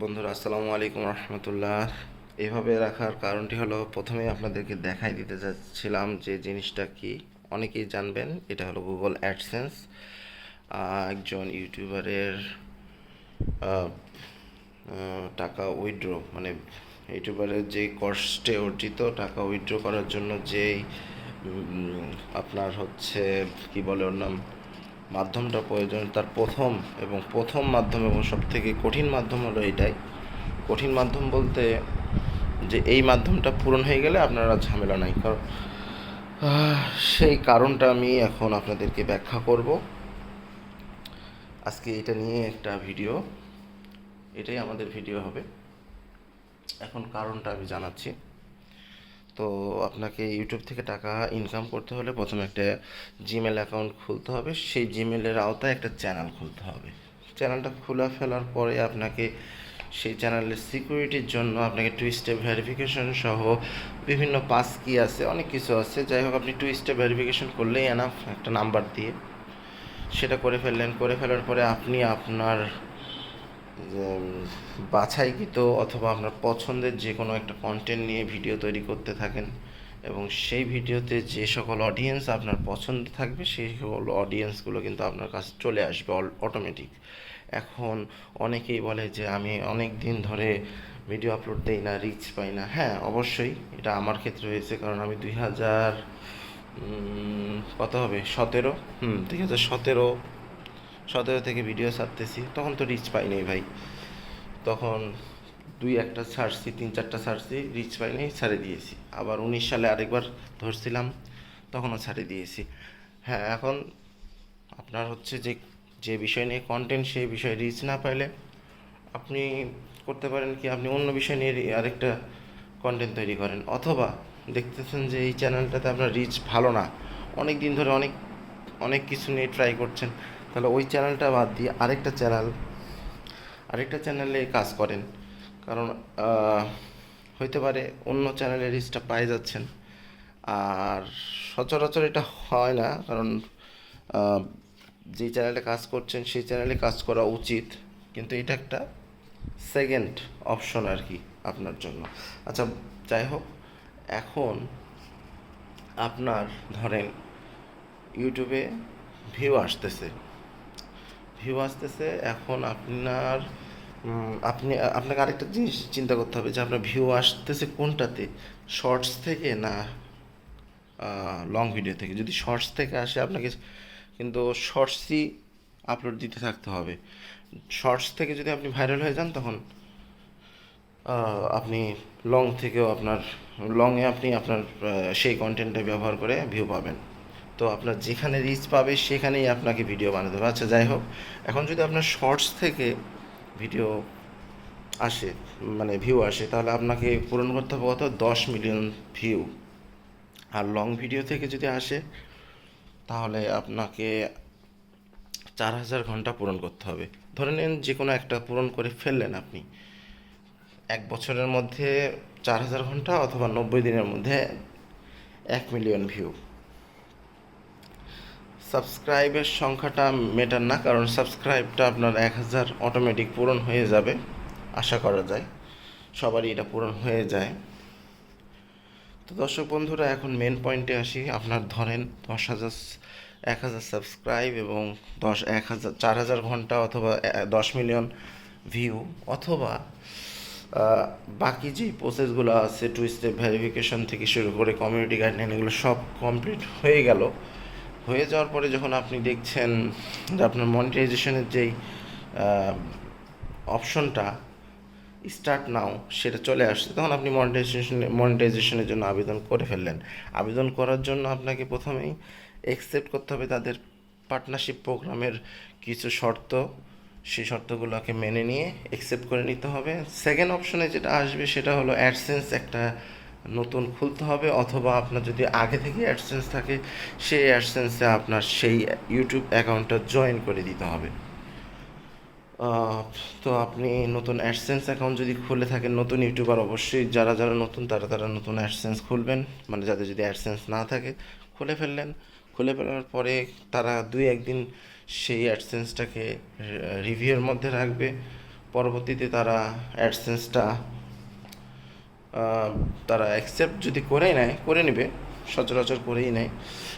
বন্ধুরা, আসসালামু আলাইকুম রহমতুল্লাহ। এভাবে রাখার কারণটি হলো, প্রথমেই আপনাদেরকে দেখাই দিতে চাচ্ছিলাম যে জিনিসটা কি। অনেকেই জানবেন, এটা হলো গুগল অ্যাডসেন্স একজন ইউটিউবারের টাকা উইথড্র মানে ইউটিউবারের যে কষ্টে অর্জিত টাকা উইথড্র করার জন্য যেই আপনার হচ্ছে, কি বলে ওর নাম? মাধ্যমটা প্রয়োজন, তার প্রথম এবং প্রথম মাধ্যম এবং সব থেকে কঠিন মাধ্যম হলো এটাই কঠিন মাধ্যম বলতে যে এই মাধ্যমটা পূরণ হয়ে গেলে আপনারা ঝামেলা নাই। কারণ সেই কারণটা আমি এখন আপনাদেরকে ব্যাখ্যা করব। আজকে এটা নিয়ে একটা ভিডিও, এটাই আমাদের ভিডিও হবে। এখন কারণটা আমি জানাচ্ছি। তো আপনাকে ইউটিউব থেকে টাকা ইনকাম করতে হলে প্রথমে একটা জিমেল অ্যাকাউন্ট খুলতে হবে। সেই জিমেলের আওতায় একটা চ্যানেল খুলতে হবে। চ্যানেলটা খুলে ফেলার পরে আপনাকে সেই চ্যানেলের সিকিউরিটির জন্য আপনাকে টু স্টেপ ভেরিফিকেশন সহ বিভিন্ন পাস কি আছে, অনেক কিছু আছে। যাই হোক, আপনি টু স্টেপ ভেরিফিকেশন করলেই এনাফ একটা নাম্বার দিয়ে সেটা করে ফেললেন। করে ফেলার পরে আপনি আপনার বাছাইকৃত অথবা আপনার পছন্দের যে কোনো একটা কন্টেন্ট নিয়ে ভিডিও তৈরি করতে থাকেন এবং সেই ভিডিওতে যে সকল অডিয়েন্স আপনার পছন্দ থাকবে, সেই সকল অডিয়েন্সগুলো কিন্তু আপনার কাছে চলে আসবে অটোমেটিক এখন অনেকেই বলে যে, আমি অনেক দিন ধরে ভিডিও আপলোড দিই না রিচ পাই না। হ্যাঁ অবশ্যই, এটা আমার ক্ষেত্রে হয়েছে কারণ আমি দুই হাজার কত হবে? সতেরো? হুম, দুই হাজার সতেরো সতেরো থেকে ভিডিও ছাড়তেছি। তখন তো রিচ পাইনি ভাই। তখন দুই একটা ছাড়ছি, তিন চারটা ছাড়ছি রিচ পাইনি ছাড়ে দিয়েছি। আবার উনিশ সালে আরেকবার ধরছিলাম, তখনও ছাড়ে দিয়েছি। হ্যাঁ এখন আপনার হচ্ছে যে যে বিষয় নিয়ে কন্টেন্ট সেই বিষয়ে রিচ না পাইলে আপনি করতে পারেন কি, আপনি অন্য বিষয় নিয়ে আরেকটা কন্টেন্ট তৈরি করেন। অথবা দেখতেছেন যে এই চ্যানেলটাতে আপনার রিচ ভালো না। অনেক দিন ধরে অনেক অনেক কিছু নিয়ে ট্রাই করছেন। তাহলে ওই চ্যানেলটা বাদ দিয়ে আরেকটা চ্যানেল আরেকটা চ্যানেলে কাজ করেন। কারণ হইতে পারে অন্য চ্যানেলে রিচটা পাই যাচ্ছেন। আর সচরাচর এটা হয় না, কারণ যে চ্যানেলে কাজ করছেন, সেই চ্যানেলে কাজ করা উচিত। কিন্তু এটা একটা সেকেন্ড অপশন আর কি আপনার জন্য। আচ্ছা যাই হোক, এখন আপনার ধরেন ইউটিউবে ভিউ আসতেছে। ভিউ আসতেছে, এখন আপনার আপনি, আপনাকে আরেকটা জিনিস চিন্তা করতে হবে যে আপনার ভিউ আসতেছে কোনটাতে? শর্টস থেকে না লং ভিডিও থেকে? যদি শর্টস থেকে আসে আপনাকে কিন্তু শর্টসই আপলোড দিতে থাকতে হবে। শর্টস থেকে যদি আপনি ভাইরাল হয়ে যান তখন আপনি লং থেকেও আপনার লংয়ে আপনি আপনার সেই কন্টেন্টটা ব্যবহার করে ভিউ পাবেন। তো আপনার যেখানে রিচ পাবে সেখানেই আপনাকে ভিডিও বানাতে হবে। আচ্ছা যাই হোক, এখন যদি আপনার শর্টস থেকে ভিডিও আসে মানে ভিউ আসে, তাহলে আপনাকে পূরণ করতে হবে কত? দশ মিলিয়ন ভিউ আর লং ভিডিও থেকে যদি আসে, তাহলে আপনাকে চার হাজার ঘণ্টা পূরণ করতে হবে। ধরে নিন যে কোনো একটা পূরণ করে ফেললেন আপনি। এক বছরের মধ্যে চার হাজার ঘণ্টা অথবা নব্বই দিনের মধ্যে এক মিলিয়ন ভিউ সাবস্ক্রাইবের সংখ্যাটা মেটার না, কারণ সাবস্ক্রাইবটা আপনার এক হাজার অটোমেটিক পূরণ হয়ে যাবে, আশা করা যায়। সবারই এটা পূরণ হয়ে যায়। তো দর্শক বন্ধুরা, এখন মেন পয়েন্টে আসি। আপনার ধরেন দশ হাজার, এক হাজার সাবস্ক্রাইব এবং দশ, এক হাজার, চার হাজার ঘণ্টা অথবা দশ মিলিয়ন ভিউ অথবা বাকি যে প্রসেসগুলো আছে টু স্টেপ ভেরিফিকেশন থেকে শুরু করে কমিউনিটি গাইডলাইন এগুলো সব কমপ্লিট হয়ে গেল। হয়ে যাওয়ার পরে যখন আপনি দেখছেন যে আপনার মনিটাইজেশনের যেই অপশনটা স্টার্ট নাও সেটা চলে আসছে, তখন আপনি মনিটাইজেশন, মনিটাইজেশনের জন্য আবেদন করে ফেললেন। আবেদন করার জন্য আপনাকে প্রথমেই অ্যাকসেপ্ট করতে হবে তাদের পার্টনারশিপ প্রোগ্রামের কিছু শর্ত। সেই শর্তগুলোকে মেনে নিয়ে অ্যাকসেপ্ট করে নিতে হবে। সেকেন্ড অপশনে যেটা আসবে সেটা হলো অ্যাডসেন্স একটা নতুন খুলতে হবে অথবা আপনার যদি আগে থেকে অ্যাডসেন্স থাকে, সেই অ্যাডসেন্সে আপনার সেই ইউটিউব অ্যাকাউন্টটা জয়েন করে দিতে হবে। তো আপনি নতুন অ্যাডসেন্স অ্যাকাউন্ট যদি খুলে থাকেন, নতুন ইউটিউবার অবশ্যই, যারা যারা নতুন, তারা তারা নতুন অ্যাডসেন্স খুলবেন। মানে যাদের যদি অ্যাডসেন্স না থাকে, খুলে ফেললেন। খুলে ফেলার পরে তারা দুই একদিন সেই অ্যাডসেন্সটাকে রিভিউয়ের মধ্যে রাখবে। পরবর্তীতে তারা অ্যাডসেন্সটা তারা অ্যাকসেপ্ট যদি করে নেয়, করে নেবে, সচরাচর করেই নেয়।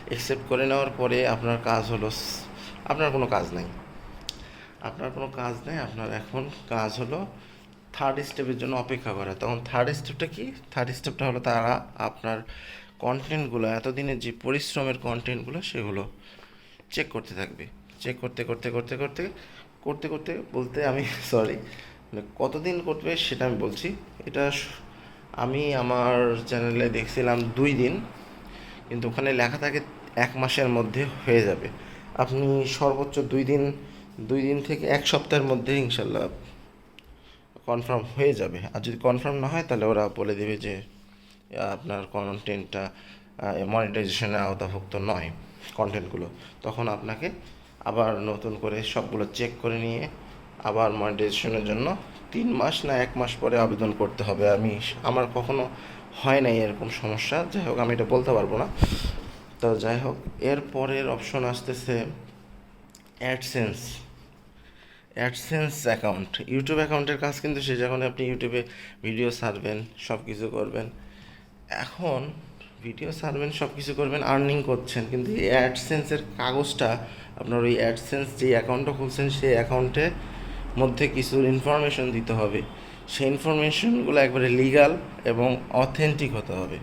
অ্যাকসেপ্ট করে নেওয়ার পরে আপনার কাজ হলো আপনার কোনো কাজ নাই। আপনার কোনো কাজ নেই, আপনার এখন কাজ হলো থার্ড স্টেপের জন্য অপেক্ষা করা। তখন থার্ড স্টেপটা কি? থার্ড স্টেপটা হলো তারা আপনার কন্টেন্টগুলো এতদিনের যে পরিশ্রমের কন্টেন্টগুলো সেগুলো চেক করতে থাকবে। চেক করতে করতে করতে করতে করতে করতে বলতে আমি সরি মানে কতদিন করবে সেটা আমি বলছি। এটা আমি আমার চ্যানেলে দেখছিলাম দুই দিন, কিন্তু ওখানে লেখা থাকে এক মাসের মধ্যে হয়ে যাবে। আপনি সর্বোচ্চ দুই দিন দুই দিন থেকে এক সপ্তাহের মধ্যে ইনশাল্লাহ কনফার্ম হয়ে যাবে। আর যদি কনফার্ম না হয়, তাহলে ওরা বলে দেবে যে আপনার কন্টেন্টটা মনিটাইজেশনের আওতাভুক্ত নয় কন্টেন্টগুলো তখন আপনাকে আবার নতুন করে সবগুলো চেক করে নিয়ে আবার মনিটাইজেশনের জন্য তিন মাস না এক মাস পরে আবেদন করতে হবে। আমি আমার কখনো হয় নাই এরকম সমস্যা। যাই হোক, আমি এটা বলতে পারব না। তো যাই হোক এর পরের অপশন আসতেছে অ্যাডসেন্স অ্যাডসেন্স অ্যাকাউন্ট ইউটিউব অ্যাকাউন্টের কাজ কিন্তু সে, যখন আপনি ইউটিউবে ভিডিও ছাড়বেন সব কিছু করবেন, এখন ভিডিও ছাড়বেন সব কিছু করবেন আর্নিং করছেন। কিন্তু এই অ্যাডসেন্সের কাগজটা, আপনার ওই অ্যাডসেন্স যে অ্যাকাউন্টটা খুলছেন, সেই অ্যাকাউন্টে মধ্যে কিছু ইনফরমেশন দিতে হবে। সেই ইনফরমেশনগুলো একবারে লিগাল এবং অথেন্টিক হতে হবে।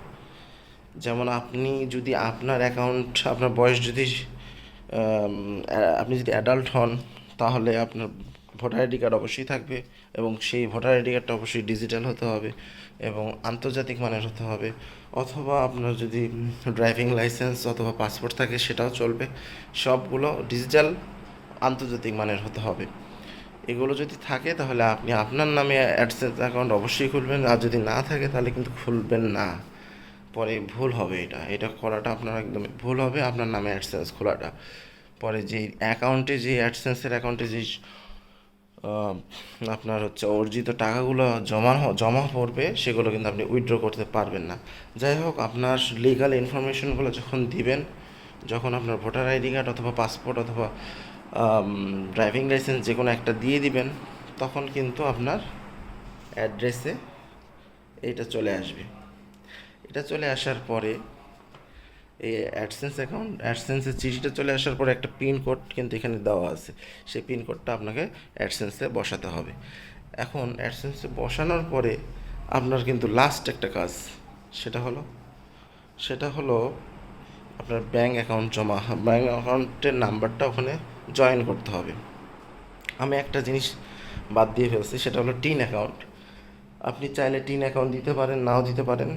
যেমন আপনি যদি আপনার অ্যাকাউন্ট আপনার বয়স যদি আপনি যদি অ্যাডাল্ট হন, তাহলে আপনার ভোটার আইডি কার্ড অবশ্যই থাকবে এবং সেই ভোটার আইডি কার্ডটা অবশ্যই ডিজিটাল হতে হবে এবং আন্তর্জাতিক মানের হতে হবে। অথবা আপনার যদি ড্রাইভিং লাইসেন্স অথবা পাসপোর্ট থাকে, সেটাও চলবে। সবগুলো ডিজিটাল আন্তর্জাতিক মানের হতে হবে। এগুলো যদি থাকে তাহলে আপনি আপনার নামে অ্যাডসেন্স অ্যাকাউন্ট অবশ্যই খুলবেন। আর যদি না থাকে তাহলে কিন্তু খুলবেন না। পরে ভুল হবে এটা। এটা করাটা আপনার একদম ভুল হবে, আপনার নামে অ্যাডসেন্স খোলাটা। পরে যে অ্যাকাউন্টে যে অ্যাডসেন্সের অ্যাকাউন্টে যে আপনার হচ্ছে অর্জিত টাকাগুলো জমা জমা পড়বে, সেগুলো কিন্তু আপনি উইথড্র করতে পারবেন না। যাই হোক, আপনার লিগাল ইনফরমেশনগুলো যখন দিবেন, যখন আপনার ভোটার আইডি কার্ড অথবা পাসপোর্ট অথবা ড্রাইভিং লাইসেন্স যে কোনো একটা দিয়ে দিবেন, তখন কিন্তু আপনার অ্যাড্রেসে এটা চলে আসবে। এটা চলে আসার পরে এই অ্যাডসেন্স অ্যাকাউন্ট অ্যাডসেন্সের চিঠিটা চলে আসার পরে একটা পিন কোড কিন্তু এখানে দেওয়া আছে। সেই পিন কোডটা আপনাকে অ্যাডসেন্সে বসাতে হবে। এখন অ্যাডসেন্সে বসানোর পরে আপনার কিন্তু লাস্ট একটা কাজ, সেটা হলো সেটা হলো আপনার ব্যাঙ্ক অ্যাকাউন্ট জমা ব্যাঙ্ক অ্যাকাউন্টের নাম্বারটা ওখানে জয়েন করতে হবে। আমি একটা জিনিস বাদ দিয়ে ফেলছি, সেটা হলো টিন অ্যাকাউন্ট আপনি চাইলে টিন অ্যাকাউন্ট দিতে পারেন, নাও দিতে পারেন।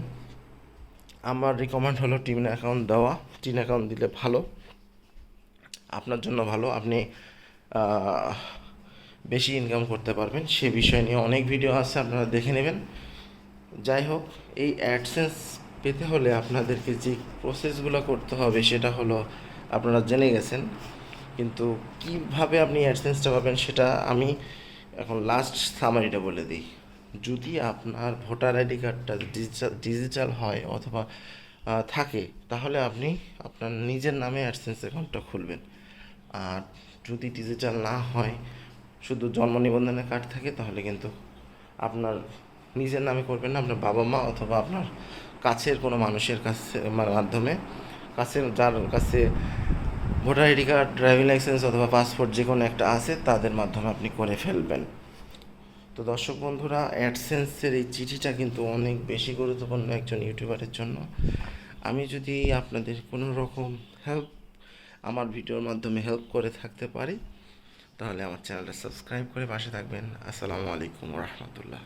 আমার রিকমেন্ড হলো টিন অ্যাকাউন্ট দেওয়া। টিন অ্যাকাউন্ট দিলে ভালো। আপনার জন্য ভালো। আপনি বেশি ইনকাম করতে পারবেন। সে বিষয় নিয়ে অনেক ভিডিও আছে, আপনারা দেখে নেবেন। যাই হোক, এই অ্যাডসেন্স পেতে হলে আপনাদেরকে যে প্রসেসগুলো করতে হবে, সেটা হলো আপনারা জেনে গেছেন। কিন্তু কীভাবে আপনি অ্যাডসেন্সটা পাবেন সেটা আমি এখন লাস্ট সামারিটা বলে দিই। যদি আপনার ভোটার আইডি কার্ডটা ডিজিটাল ডিজিটাল হয় অথবা থাকে, তাহলে আপনি আপনার নিজের নামে অ্যাডসেন্স অ্যাকাউন্টটা খুলবেন। আর যদি ডিজিটাল না হয়, শুধু জন্ম নিবন্ধনের কার্ড থাকে, তাহলে কিন্তু আপনার নিজের নামে করবেন না, আপনার বাবা মা অথবা আপনার কাছের কোনো মানুষের কাছে, মাধ্যমে। কাছের, যার কাছে voter ID card, driving licence অথবা পাসপোর্ট যে কোনো একটা আছে, তাদের মাধ্যমে আপনি করে ফেলবেন। তো দর্শক বন্ধুরা, অ্যাডসেন্সের এই চিঠিটা কিন্তু অনেক বেশি গুরুত্বপূর্ণ একজন ইউটিউবারের জন্য। আমি যদি আপনাদের কোনো রকম হেল্প আমার ভিডিওর মাধ্যমে হেল্প করে থাকতে পারি, তাহলে আমার চ্যানেলটা সাবস্ক্রাইব করে পাশে থাকবেন। আসসালামু আলাইকুম রহমতুল্লাহ।